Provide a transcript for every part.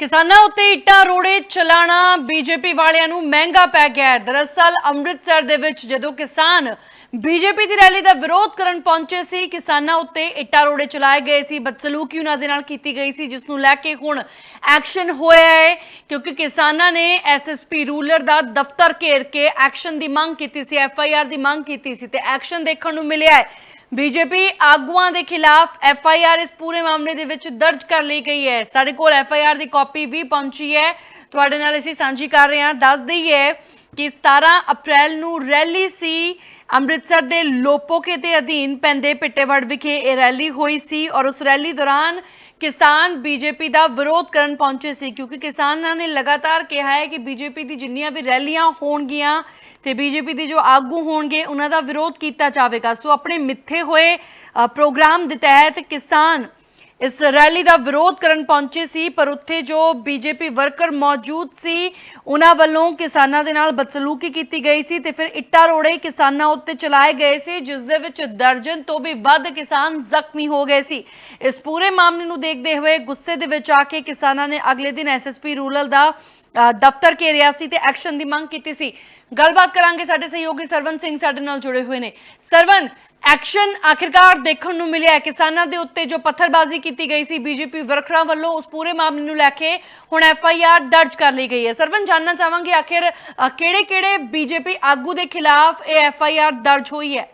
ਕਿਸਾਨਾਂ ਉੱਤੇ ਇੱਟਾਂ ਰੋੜੇ ਚਲਾਣਾ ਬੀਜੇਪੀ ਵਾਲਿਆਂ ਨੂੰ ਮਹਿੰਗਾ ਪੈ ਗਿਆ ਹੈ। ਦਰਅਸਲ ਅੰਮ੍ਰਿਤਸਰ ਦੇ ਵਿੱਚ ਜਦੋਂ ਕਿਸਾਨ ਬੀਜੇਪੀ ਦੀ ਰੈਲੀ ਦਾ ਵਿਰੋਧ ਕਰਨ ਪਹੁੰਚੇ ਸੀ, ਕਿਸਾਨਾਂ ਉੱਤੇ ਇੱਟਾਂ ਰੋੜੇ ਚਲਾਏ ਗਏ ਸੀ। ਬਦਸਲੂਕੀ ਉਹਨਾਂ ਦੇ ਨਾਲ ਕੀਤੀ ਗਈ ਸੀ, ਜਿਸ ਨੂੰ ਲੈ ਕੇ ਹੁਣ ਐਕਸ਼ਨ ਹੋਇਆ ਹੈ, ਕਿਉਂਕਿ ਕਿਸਾਨਾਂ ਨੇ ਐਸਐਸਪੀ ਰੂਲਰ ਦਾ ਦਫ਼ਤਰ ਘੇਰ ਕੇ ਐਕਸ਼ਨ ਦੀ ਮੰਗ ਕੀਤੀ ਸੀ ਐਫਆਈਆਰ ਦੀ ਮੰਗ ਕੀਤੀ ਸੀ ਤੇ ਐਕਸ਼ਨ ਦੇਖਣ ਨੂੰ ਮਿਲਿਆ ਹੈ। ਬੀਜੇਪੀ ਆਗੂਆਂ ਦੇ ਖਿਲਾਫ ਐਫ ਆਈ ਆਰ ਇਸ ਪੂਰੇ ਮਾਮਲੇ ਦੇ ਵਿੱਚ ਦਰਜ ਕਰ ਲਈ ਗਈ ਹੈ। ਸਾਡੇ ਕੋਲ ਐਫ ਆਈ ਆਰ ਦੀ ਕਾਪੀ ਵੀ ਪਹੁੰਚੀ ਹੈ। ਤੁਹਾਡੇ ਨਾਲ ਅਸੀਂ ਸਾਂਝੀ ਕਰ ਰਹੇ ਹਾਂ। ਦੱਸ ਦਈਏ ਕਿ 17 ਅਪ੍ਰੈਲ ਨੂੰ ਰੈਲੀ ਸੀ ਅੰਮ੍ਰਿਤਸਰ ਦੇ ਲੋਪੋਕੇ ਦੇ ਅਧੀਨ ਪੈਂਦੇ ਪਿੱਟੇਵੜ ਵਿਖੇ। ਇਹ ਰੈਲੀ ਹੋਈ ਸੀ ਔਰ ਉਸ ਰੈਲੀ ਦੌਰਾਨ ਕਿਸਾਨ ਬੀਜੇਪੀ ਦਾ ਵਿਰੋਧ ਕਰਨ ਪਹੁੰਚੇ ਸੀ, ਕਿਉਂਕਿ ਕਿਸਾਨਾਂ ਨੇ ਲਗਾਤਾਰ ਕਿਹਾ ਹੈ ਕਿ ਬੀਜੇਪੀ ਦੀ ਜਿੰਨੀਆਂ ਵੀ ਰੈਲੀਆਂ ਹੋਣਗੀਆਂ ਤੇ ਬੀਜੇਪੀ ਦੇ ਜੋ ਆਗੂ ਹੋਣਗੇ, ਉਹਨਾਂ ਦਾ ਵਿਰੋਧ ਕੀਤਾ ਜਾਵੇਗਾ। ਸੋ ਆਪਣੇ ਮਿੱਥੇ ਹੋਏ ਪ੍ਰੋਗਰਾਮ ਦੇ ਤਹਿਤ ਕਿਸਾਨ ਇਸ ਰੈਲੀ ਦਾ ਵਿਰੋਧ ਕਰਨ ਪਹੁੰਚੇ ਸੀ, ਪਰ ਉੱਥੇ ਜੋ ਬੀਜੇਪੀ ਵਰਕਰ ਮੌਜੂਦ ਸੀ, ਉਹਨਾਂ ਵੱਲੋਂ ਕਿਸਾਨਾਂ ਦੇ ਨਾਲ ਬਦਸਲੂਕੀ ਕੀਤੀ ਗਈ ਸੀ ਤੇ ਫਿਰ ਇੱਟਾ ਰੋੜੇ ਕਿਸਾਨਾਂ ਉੱਤੇ ਚਲਾਏ ਗਏ ਸੀ, ਜਿਸ ਦੇ ਵਿੱਚ ਦਰਜਨ ਤੋਂ ਵੀ ਵੱਧ ਕਿਸਾਨ ਜ਼ਖਮੀ ਹੋ ਗਏ ਸੀ। ਇਸ ਪੂਰੇ ਮਾਮਲੇ ਨੂੰ ਦੇਖਦੇ ਹੋਏ ਗੁੱਸੇ ਦੇ ਵਿੱਚ ਆ ਕੇ ਕਿਸਾਨਾਂ ਨੇ ਅਗਲੇ ਦਿਨ ਐਸਐਸਪੀ ਰੂਰਲ ਦਾ ਦਫ਼ਤਰ ਘੇਰਿਆ ਸੀ ਤੇ ਐਕਸ਼ਨ ਦੀ ਮੰਗ ਕੀਤੀ ਸੀ। ਗੱਲਬਾਤ ਕਰਾਂਗੇ ਸਾਡੇ ਸਹਿਯੋਗੀ ਸਰਵਨ ਸਿੰਘ ਸਾਡੇ ਨਾਲ ਜੁੜੇ ਹੋਏ ਨੇ। ਸਰਵਨ ਐਕਸ਼ਨ ਆਖਿਰਕਾਰ ਦੇਖਣ ਨੂੰ ਮਿਲਿਆ ਹੈ। ਕਿਸਾਨਾਂ ਦੇ ਉੱਤੇ ਜੋ ਪੱਥਰਬਾਜ਼ੀ ਕੀਤੀ ਗਈ ਸੀ ਬੀਜੇਪੀ ਵਰਕਰਾਂ ਵੱਲੋਂ ਉਸ ਪੂਰੇ ਮਾਮਲੇ ਨੂੰ ਲੈ ਕੇ ਹੁਣ ਐਫ ਆਈ ਆਰ ਦਰਜ ਕਰ ਲਈ ਗਈ ਹੈ ਸਰਵਨ ਜਾਨਣਾ ਚਾਹਾਂਗੇ ਆਖਿਰ ਕਿਹੜੇ-ਕਿਹੜੇ ਬੀਜੇਪੀ ਆਗੂ ਦੇ ਖਿਲਾਫ ਇਹ ਐਫ ਆਈ ਆਰ ਦਰਜ ਹੋਈ ਹੈ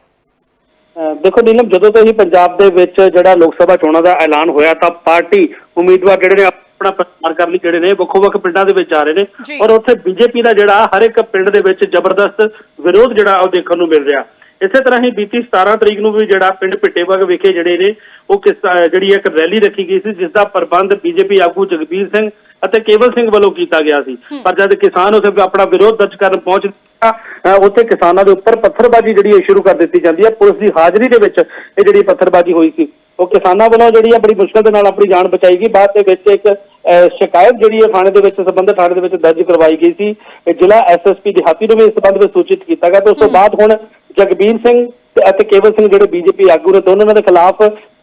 ਦੇਖੋ ਨੀਲਮ ਜਦੋਂ ਤੋਂ ਹੀ ਪੰਜਾਬ ਦੇ ਵਿੱਚ ਜਿਹੜਾ ਲੋਕ ਸਭਾ ਚੋਣਾਂ ਦਾ ਐਲਾਨ ਹੋਇਆ ਤਾਂ ਪਾਰਟੀ ਉਮੀਦਵਾਰ ਜਿਹੜੇ ਨੇ ਆਪਣਾ ਪ੍ਰਚਾਰ ਕਰਨ ਲਈ ਜਿਹੜੇ ਨੇ ਵੱਖੋ ਵੱਖ ਪਿੰਡਾਂ ਦੇ ਵਿੱਚ ਆ ਰਹੇ। ਨੇ ਔਰ ਉੱਥੇ ਬੀਜੇਪੀ ਦਾ ਜਿਹੜਾ ਹਰ ਇੱਕ ਪਿੰਡ ਦੇ ਵਿੱਚ ਜ਼ਬਰਦਸਤ ਵਿਰੋਧ ਜਿਹੜਾ ਉਹ ਦੇਖਣ ਨੂੰ ਮਿਲ ਰਿਹਾ ਇਸੇ ਤਰ੍ਹਾਂ ਹੀ ਬੀਤੀ 17 ਤਰੀਕ ਨੂੰ ਵੀ ਜਿਹੜਾ ਪਿੰਡ ਪਿੱਟੇਵਗ ਵਿਖੇ ਜਿਹੜੇ ਨੇ ਉਹ ਜਿਹੜੀ ਇੱਕ ਰੈਲੀ ਰੱਖੀ ਗਈ ਸੀ ਜਿਸ ਦਾ ਪ੍ਰਬੰਧ ਬੀਜੇਪੀ ਆਗੂ ਜਗਬੀਰ ਸਿੰਘ ਅਤੇ ਕੇਵਲ ਸਿੰਘ ਵੱਲੋਂ ਕੀਤਾ ਗਿਆ ਸੀ। ਪਰ ਜਦ ਕਿਸਾਨ ਉੱਥੇ ਆਪਣਾ ਵਿਰੋਧ ਦਰਜ ਕਰਨ ਪਹੁੰਚ ਉੱਥੇ ਕਿਸਾਨਾਂ ਦੇ ਉੱਪਰ ਪੱਥਰਬਾਜ਼ੀ ਜਿਹੜੀ ਹੈ ਸ਼ੁਰੂ ਕਰ ਦਿੱਤੀ ਜਾਂਦੀ ਹੈ। ਪੁਲਿਸ ਦੀ ਹਾਜ਼ਰੀ ਦੇ ਵਿੱਚ ਇਹ ਜਿਹੜੀ ਪੱਥਰਬਾਜ਼ੀ ਹੋਈ ਸੀ ਉਹ ਕਿਸਾਨਾਂ ਵੱਲੋਂ ਜਿਹੜੀ ਹੈ ਬੜੀ ਮੁਸ਼ਕਲ ਦੇ ਨਾਲ ਆਪਣੀ ਜਾਨ ਬਚਾਈ ਗਈ। ਬਾਅਦ ਦੇ ਵਿੱਚ ਇੱਕ ਸ਼ਿਕਾਇਤ ਜਿਹੜੀ ਹੈ ਥਾਣੇ ਦੇ ਵਿੱਚ ਸਬੰਧਤ ਥਾਣੇ ਦੇ ਵਿੱਚ ਦਰਜ ਕਰਵਾਈ ਗਈ ਸੀ। ਜ਼ਿਲ੍ਹਾ ਐਸਐਸਪੀ ਦਿਹਾਤੀ ਨੂੰ ਵੀ ਇਸ ਸੰਬੰਧ ਵਿੱਚ ਸੂਚਿਤ ਕੀਤਾ ਗਿਆ। ਤੇ ਉਸ ਤੋਂ ਬਾਅਦ ਹੁਣ ਜਗਬੀਰ ਸਿੰਘ ਅਤੇ ਕੇਵਲ ਸਿੰਘ ਜਿਹੜੇ ਬੀਜੇਪੀ ਆਗੂ ਨੇ ਦੋਨਾਂ ਦੇ ਖਿਲਾਫ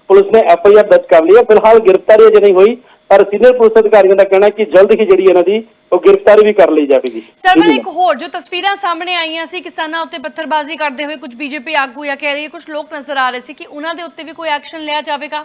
ਪੁਲਿਸ ਨੇ ਐਫਆਈਆਰ ਦਰਜ ਕਰ ਲਈ ਹੈ। ਫਿਲਹਾਲ ਗ੍ਰਿਫਤਾਰੀ ਅਜੇ ਨਹੀਂ ਹੋਈ ਪਰ ਸੀਨੀਅਰ ਪੁਲਿਸ ਅਧਿਕਾਰੀਆਂ ਦਾ ਕਹਿਣਾ ਹੈ ਕਿ ਜਲਦ ਹੀ ਜਿਹੜੀ ਇਹਨਾਂ ਦੀ ਉਹ ਗ੍ਰਿਫਤਾਰੀ ਵੀ ਕਰ ਲਈ ਜਾਵੇਗੀ। ਸਰਵਨ ਜੀ ਇੱਕ ਹੋਰ ਜੋ ਤਸਵੀਰਾਂ ਸਾਹਮਣੇ ਆਈਆਂ ਸੀ ਕਿਸਾਨਾਂ ਉੱਤੇ ਪੱਥਰਬਾਜ਼ੀ ਕਰਦੇ ਹੋਏ ਕੁਝ ਬੀਜੇਪੀ ਆਗੂ ਜਾਂ ਕਹਿ ਰਹੀ ਹੈ ਕੁਝ ਲੋਕ ਨਜ਼ਰ ਆ ਰਹੇ ਸੀ ਕਿ ਉਹਨਾਂ ਦੇ ਉੱਤੇ ਵੀ ਕੋਈ ਐਕਸ਼ਨ ਲਿਆ ਜਾਵੇਗਾ?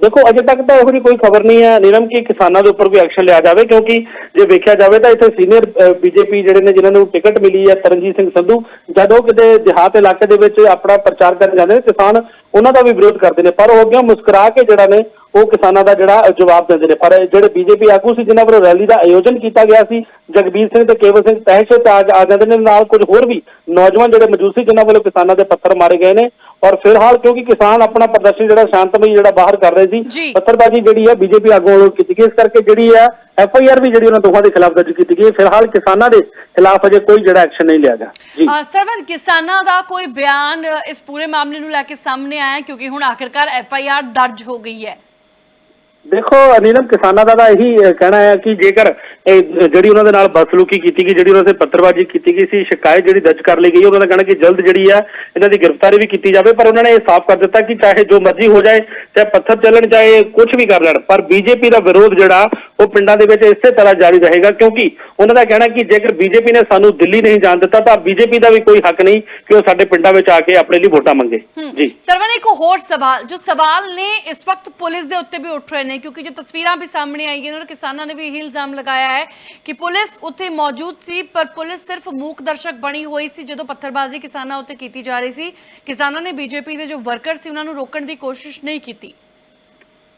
ਦੇਖੋ, ਅਜੇ ਤੱਕ ਤਾਂ ਇਹੋ ਜਿਹੀ ਕੋਈ ਖਬਰ ਨਹੀਂ ਹੈ। ਨੀਰਮ ਕਿ ਕਿਸਾਨਾਂ ਦੇ ਉੱਪਰ ਕੋਈ ਐਕਸ਼ਨ ਲਿਆ ਜਾਵੇ, ਕਿਉਂਕਿ ਜੇ ਵੇਖਿਆ ਜਾਵੇ ਤਾਂ ਇੱਥੇ ਸੀਨੀਅਰ ਬੀਜੇਪੀ ਜਿਹੜੇ ਨੇ, ਜਿਨ੍ਹਾਂ ਨੂੰ ਟਿਕਟ ਮਿਲੀ ਹੈ, ਤਰਨਜੀਤ ਸਿੰਘ ਸੰਧੂ, ਜਦੋਂ ਕਿਤੇ ਦਿਹਾਤ ਇਲਾਕੇ ਦੇ ਵਿੱਚ ਆਪਣਾ ਪ੍ਰਚਾਰ ਕਰਨ ਜਾਂਦੇ ਨੇ, ਕਿਸਾਨ ਉਹਨਾਂ ਦਾ ਵੀ ਵਿਰੋਧ ਕਰਦੇ ਨੇ। ਪਰ ਉਹ ਅੱਗੇ ਮੁਸਕਰਾ ਕੇ ਜਿਹੜਾ ਨੇ, ਉਹ ਕਿਸਾਨਾਂ ਦਾ ਜਿਹੜਾ ਜਵਾਬ ਦਿੰਦੇ ਨੇ। ਪਰ ਜਿਹੜੇ ਬੀਜੇਪੀ ਆਗੂ ਸੀ, ਜਿਨ੍ਹਾਂ ਵੱਲੋਂ ਰੈਲੀ ਦਾ ਆਯੋਜਨ ਕੀਤਾ ਗਿਆ ਸੀ, ਜਗਬੀਰ ਸਿੰਘ ਤੇ ਕੇਵਲ ਸਿੰਘ ਤਹਿਸ਼ਤ ਤੇ ਆ ਆ ਜਾਂਦੇ ਨੇ। ਨਾਲ ਕੁਝ ਹੋਰ ਵੀ ਨੌਜਵਾਨ ਜਿਹੜੇ ਮੌਜੂਦ ਸੀ, ਜਿਨ੍ਹਾਂ ਵੱਲੋਂ ਕਿਸਾਨਾਂ ਦੇ ਪੱਥਰ ਮਾਰੇ ਗਏ ਨੇ। ਔਰ ਫਿਲਹਾਲ ਕਿਉਂਕਿ ਕਿਸਾਨ ਆਪਣਾ ਪ੍ਰਦਰਸ਼ਨ ਜਿਹੜਾ ਸ਼ਾਂਤਮਈ ਜਿਹੜਾ ਬਾਹਰ ਕਰ ਰਹੇ। ਸੀ ਪੱਥਰਬਾਜ਼ੀ ਜਿਹੜੀ ਹੈ ਬੀਜੇਪੀ ਆਗੂ ਵੱਲੋਂ ਕੀਤੀ ਗਈ ਇਸ ਕਰਕੇ ਜਿਹੜੀ ਹੈ ਐਫ ਆਈ ਆਰ ਵੀ ਜਿਹੜੀ ਉਹਨਾਂ ਦੋਹਾਂ ਦੇ ਖਿਲਾਫ ਦਰਜ ਕੀਤੀ ਗਈ ਹੈ। ਫਿਲਹਾਲ ਕਿਸਾਨਾਂ ਦੇ ਖਿਲਾਫ ਅਜੇ ਕੋਈ ਜਿਹੜਾ ਐਕਸ਼ਨ ਨਹੀਂ ਲਿਆ ਗਿਆ ਜੀ ਸਰਵਨ ਕਿਸਾਨਾਂ ਦਾ ਕੋਈ ਬਿਆਨ ਇਸ ਪੂਰੇ ਮਾਮਲੇ ਨੂੰ ਲੈ ਕੇ ਸਾਹਮਣੇ ਆਇਆ ਕਿਉਂਕਿ ਹੁਣ ਆਖਿਰਕਾਰ ਐਫ ਆਈ ਆਰ ਦਰਜ ਹੋ ਗਈ ਹੈ ਦੇਖੋ ਨੀਲਮ ਕਿਸਾਨਾਂ ਦਾ ਤਾਂ ਇਹੀ ਕਹਿਣਾ ਹੈ ਕਿ ਜੇਕਰ ਜਿਹੜੀ ਉਹਨਾਂ ਦੇ ਨਾਲ ਬਦਸਲੂਕੀ ਕੀਤੀ ਗਈ, ਜਿਹੜੀ ਉਹਨਾਂ ਦੇ ਪੱਤਰਬਾਜ਼ੀ ਕੀਤੀ ਗਈ ਸੀ, ਸ਼ਿਕਾਇਤ ਜਿਹੜੀ ਦਰਜ ਕਰ ਲਈ ਗਈ, ਉਹਨਾਂ ਦਾ ਕਹਿਣਾ ਕਿ ਜਲਦ ਜਿਹੜੀ ਹੈ, ਇਹਨਾਂ ਦੀ ਗ੍ਰਿਫਤਾਰੀ ਵੀ ਕੀਤੀ ਜਾਵੇ, ਪਰ ਉਹਨਾਂ ਨੇ ਇਹ ਸਾਫ਼ ਕਰ ਦਿੱਤਾ ਕਿ ਚਾਹੇ ਜੋ ਮਰਜ਼ੀ ਹੋ ਜਾਏ, ਚਾਹੇ ਪੱਥਰ ਚੱਲਣ, ਚਾਹੇ ਕੁਝ ਵੀ ਕਰ ਲੈਣ, ਪਰ ਬੀਜੇਪੀ ਦਾ ਵਿਰੋਧ ਜਿਹੜਾ ਉਹ ਪਿੰਡਾਂ ਦੇ ਵਿੱਚ ਇਸੇ ਤਰ੍ਹਾਂ ਜਾਰੀ ਰਹੇਗਾ ਕਿਉਂਕਿ ਉਹਨਾਂ ਦਾ ਕਹਿਣਾ ਕਿ ਜੇਕਰ ਬੀਜੇਪੀ ਨੇ ਸਾਨੂੰ ਦਿੱਲੀ ਨਹੀਂ ਜਾਣ ਦਿੱਤਾ ਤਾਂ ਬੀਜੇਪੀ ਦਾ ਵੀ ਕੋਈ ਹੱਕ ਨਹੀਂ ਕਿ ਉਹ ਸਾਡੇ ਪਿੰਡਾਂ ਵਿੱਚ ਆ ਕੇ ਆਪਣੇ ਲਈ ਵੋਟਾਂ ਮੰਗੇ। ਜੀ। ਸਰਵਨ ਇੱਕ ਹੋਰ ਸਵਾਲ ਜੋ ਸਵਾਲ ਨੇ ਇਸ ਵਕਤ ਪੁਲਿਸ ਦੇ ਉੱਤੇ ਵੀ ਉੱਠ ਰਹੇ ਨੇ ਕਿਉਂਕਿ ਜੋ ਤਸਵੀਰਾਂ ਵੀ ਸਾਹਮਣੇ ਆਈਆਂ ਨੇ ਕਿਸਾਨਾਂ ਨੇ ਵੀ ਇਹੀ ਇਲਜ਼ਾਮ ਲਗਾਇਆ ਹੈ ਕਿ ਪੁਲਿਸ ਉੱਥੇ ਮੌਜੂਦ ਸੀ ਪਰ ਪੁਲਿਸ ਸਿਰਫ ਮੂਕ ਦਰਸ਼ਕ ਬਣੀ ਹੋਈ ਸੀ ਜਦੋਂ ਪੱਥਰਬਾਜ਼ੀ ਕਿਸਾਨਾਂ ਉੱਤੇ ਕੀਤੀ ਜਾ ਰਹੀ ਸੀ। ਕਿਸਾਨਾਂ ਨੇ ਬੀਜੇਪੀ ਦੇ ਜੋ ਵਰਕਰ ਸੀ ਉਹਨਾਂ ਨੂੰ ਰੋਕਣ ਦੀ ਕੋਸ਼ਿਸ਼ ਨਹੀਂ ਕੀਤੀ।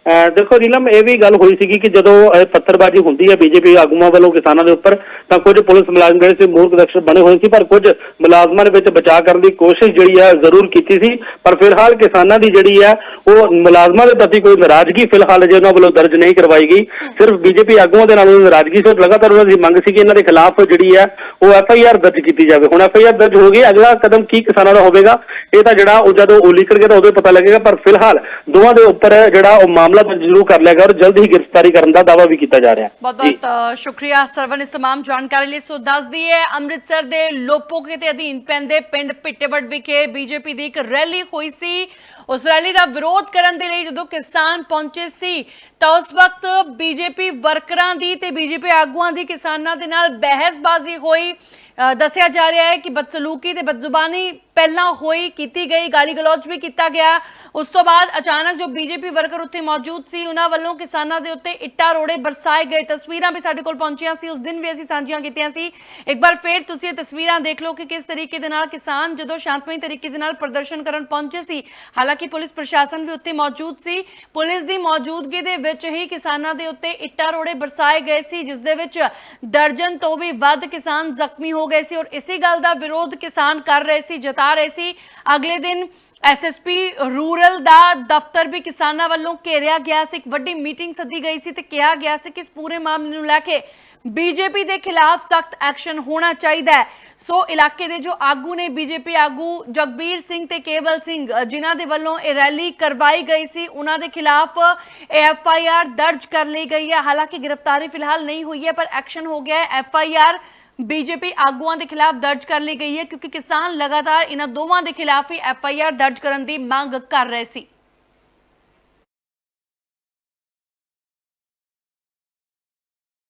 ਦੇਖੋ ਨੀਲਮ, ਇਹ ਵੀ ਗੱਲ ਹੋਈ ਸੀਗੀ ਕਿ ਜਦੋਂ ਇਹ ਪੱਥਰਬਾਜ਼ੀ ਹੁੰਦੀ ਹੈ, ਬੀਜੇਪੀ ਆਗੂਆਂ ਵੱਲੋਂ ਕਿਸਾਨਾਂ ਦੇ ਉੱਪਰ ਤਾਂ ਕੁਝ ਪੁਲਿਸ ਮੁਲਾਜ਼ਮ ਜਿਹੜੇ ਸੀ ਮੂਰਖ ਦਰਸ਼ਕ ਬਣੇ ਹੋਏ ਸੀ, ਪਰ ਕੁਝ ਮੁਲਾਜ਼ਮਾਂ ਦੇ ਵਿੱਚ ਬਚਾਅ ਕਰਨ ਦੀ ਕੋਸ਼ਿਸ਼ ਜਿਹੜੀ ਹੈ ਜ਼ਰੂਰ ਕੀਤੀ ਸੀ। ਪਰ ਫਿਲਹਾਲ ਕਿਸਾਨਾਂ ਦੀ ਜਿਹੜੀ ਹੈ, ਉਹ ਮੁਲਾਜ਼ਮਾਂ ਦੇ ਪ੍ਰਤੀ ਕੋਈ ਨਾਰਾਜ਼ਗੀ ਫਿਲਹਾਲ ਜੇ ਉਹਨਾਂ ਵੱਲੋਂ ਦਰਜ ਨਹੀਂ ਕਰਵਾਈ ਗਈ। ਸਿਰਫ ਬੀਜੇਪੀ ਆਗੂਆਂ ਦੇ ਨਾਲ ਉਹਨਾਂ ਦੀ ਨਾਰਾਜ਼ਗੀ ਸੀ। ਲਗਾਤਾਰ ਉਹਨਾਂ ਦੀ ਮੰਗ ਸੀ ਕਿ ਇਹਨਾਂ ਦੇ ਖਿਲਾਫ ਜਿਹੜੀ ਹੈ, ਉਹ ਐਫ ਆਈ ਆਰ ਦਰਜ ਕੀਤੀ ਜਾਵੇ। ਹੁਣ ਐਫ ਆਈ ਆਰ ਦਰਜ ਹੋ ਗਈ, ਅਗਲਾ ਕਦਮ ਕੀ ਕਿਸਾਨਾਂ ਦਾ ਹੋਵੇਗਾ? ਇਹ ਤਾਂ ਜਿਹੜਾ ਉਹ ਜਦੋਂ ਉਹ ਲਿਖਣਗੇ ਤਾਂ ਉਦੋਂ ਹੀ ਪਤਾ ਲੱਗੇਗਾ। ਪਰ ਫਿਲਹਾਲ ਦੋਵਾਂ ਦੇ ਉੱਪਰ ਜਿਹੜਾ ਉਹ ਮਾਮਲਾ ਦਰਜ ਜ਼ਰੂਰ ਕਰ ਲਿਆ ਗਿਆ ਔਰ ਜਲਦ ਹੀ ਗ੍ਰਿਫਤਾਰ ਗ੍ਰਿਫਤਾਰੀ ਕਰਨ ਦਾ ਦਾਅਵਾ ਵੀ ਕੀਤਾ ਜਾ ਰਿਹਾ ਬਹੁਤ ਜੀ। ਬਹੁਤ ਅ, ਸ਼ੁਕਰੀਆ ਸਰਵਨ ਇਸ तमाम ਜਾਣਕਾਰੀ ਲਈ ਸੋ ਦੱਸਦੀ ਹੈ ਅੰਮ੍ਰਿਤਸਰ ਦੇ ਲੋਪੋਕੇ ਦੇ ਅਧੀਨ ਪੈਂਦੇ ਪਿੰਡ ਪਿੱਟੇਵੜ ਵਿਖੇ ਬੀਜੇਪੀ ਦੀ ਇੱਕ ਰੈਲੀ ਹੋਈ ਸੀ ਉਸ ਰੈਲੀ ਦਾ ਵਿਰੋਧ ਕਰਨ ਦੇ ਲਈ ਜਦੋਂ ਕਿਸਾਨ ਪਹੁੰਚੇ ਸੀ ਤਾਂ ਉਸ ਵਕਤ ਬੀਜੇਪੀ ਵਰਕਰਾਂ ਦੀ ਤੇ ਬੀਜੇਪੀ ਆਗੂਆਂ ਦੀ ਕਿਸਾਨਾਂ ਦੇ ਨਾਲ ਬਹਿਸਬਾਜ਼ੀ ਹੋਈ ਅ, ਦੱਸਿਆ ਜਾ ਰਿਹਾ ਹੈ ਕਿ ਬਦਸਲੂਕੀ ਤੇ ਬਦਜ਼ੁਬਾਨੀ ਪਹਿਲਾਂ ਹੋਈ, ਕੀਤੀ ਗਈ, ਗਾਲੀ ਗਲੋਚ ਵੀ ਕੀਤਾ ਗਿਆ। ਉਸ ਤੋਂ ਬਾਅਦ ਅਚਾਨਕ ਜੋ ਬੀਜੇਪੀ ਵਰਕਰ ਉੱਥੇ ਮੌਜੂਦ ਸੀ, ਉਹਨਾਂ ਵੱਲੋਂ ਕਿਸਾਨਾਂ ਦੇ ਉੱਤੇ ਇੱਟਾਂ ਰੋੜੇ ਬਰਸਾਏ ਗਏ। ਤਸਵੀਰਾਂ ਵੀ ਸਾਡੇ ਕੋਲ ਪਹੁੰਚੀਆਂ ਸੀ, ਉਸ ਦਿਨ ਵੀ ਅਸੀਂ ਸਾਂਝੀਆਂ ਕੀਤੀਆਂ ਸੀ। ਇੱਕ ਵਾਰ ਫੇਰ ਤੁਸੀਂ ਇਹ ਤਸਵੀਰਾਂ ਦੇਖ ਲਓ ਕਿ ਕਿਸ ਤਰੀਕੇ ਦੇ ਨਾਲ ਕਿਸਾਨ ਜਦੋਂ ਸ਼ਾਂਤਮਈ ਤਰੀਕੇ ਦੇ ਨਾਲ ਪ੍ਰਦਰਸ਼ਨ ਕਰਨ ਪਹੁੰਚੇ ਸੀ। ਹਾਲਾਂਕਿ ਪੁਲਿਸ ਪ੍ਰਸ਼ਾਸਨ ਵੀ ਉੱਥੇ ਮੌਜੂਦ ਸੀ। ਪੁਲਿਸ ਦੀ ਮੌਜੂਦਗੀ ਦੇ ਵਿੱਚ ਹੀ ਕਿਸਾਨਾਂ ਦੇ ਉੱਤੇ ਇੱਟਾਂ ਰੋੜੇ ਬਰਸਾਏ ਗਏ ਸੀ, ਜਿਸ ਦੇ ਵਿੱਚ ਦਰਜਨ ਤੋਂ ਵੀ ਵੱਧ ਕਿਸਾਨ ਜ਼ਖਮੀ ਹੋ ਗਏ ਸੀ ਔਰ ਇਸੇ ਗੱਲ ਦਾ ਵਿਰੋਧ ਕਿਸਾਨ ਕਰ ਰਹੇ ਸੀ ਜਤਾ ਰਹੇ ਸੀ। ਅਗਲੇ ਦਿਨ ਐਸਐਸਪੀ ਰੂਰਲ ਦਾ ਦਫ਼ਤਰ ਵੀ ਕਿਸਾਨਾਂ ਵੱਲੋਂ ਘੇਰਿਆ ਗਿਆ ਸੀ। ਇੱਕ ਵੱਡੀ ਮੀਟਿੰਗ ਸੱਦੀ ਗਈ ਸੀ ਤੇ ਕਿਹਾ ਗਿਆ ਸੀ ਕਿ ਇਸ ਪੂਰੇ ਮਾਮਲੇ ਨੂੰ ਲੈ ਕੇ ਬੀਜੇਪੀ ਦੇ ਖਿਲਾਫ ਸਖਤ ਐਕਸ਼ਨ ਹੋਣਾ ਚਾਹੀਦਾ ਹੈ। ਸੋ ਇਲਾਕੇ ਦੇ ਜੋ ਆਗੂ ਨੇ ਬੀਜੇਪੀ ਆਗੂ ਜਗਬੀਰ ਸਿੰਘ ਤੇ ਕੇਵਲ ਸਿੰਘ ਅ, ਜਿਨ੍ਹਾਂ ਦੇ ਵੱਲੋਂ ਇਹ ਰੈਲੀ ਕਰਵਾਈ ਗਈ ਸੀ ਉਹਨਾਂ ਦੇ ਖਿਲਾਫ ਐਫ ਆਈ ਆਰ ਦਰਜ ਕਰ ਲਈ ਗਈ ਹੈ। ਹਾਲਾਂਕਿ ਗ੍ਰਿਫਤਾਰੀ ਫਿਲਹਾਲ ਨਹੀਂ ਹੋਈ ਹੈ ਪਰ ਐਕਸ਼ਨ ਹੋ ਗਿਆ ਹੈ। ਐਫ ਆਈ ਆਰ ਬੀਜੇਪੀ ਆਗੂਆਂ ਦੇ ਖਿਲਾਫ ਦਰਜ ਕਰ ਲਈ ਗਈ ਹੈ ਕਿਉਂਕਿ ਕਿਸਾਨ ਲਗਾਤਾਰ ਇਹਨਾਂ ਦੋਵਾਂ ਦੇ ਖਿਲਾਫ ਹੀ ਐਫ ਆਈ ਆਰ ਦਰਜ ਕਰਨ ਦੀ ਮੰਗ ਕਰ ਰਹੇ ਸੀ।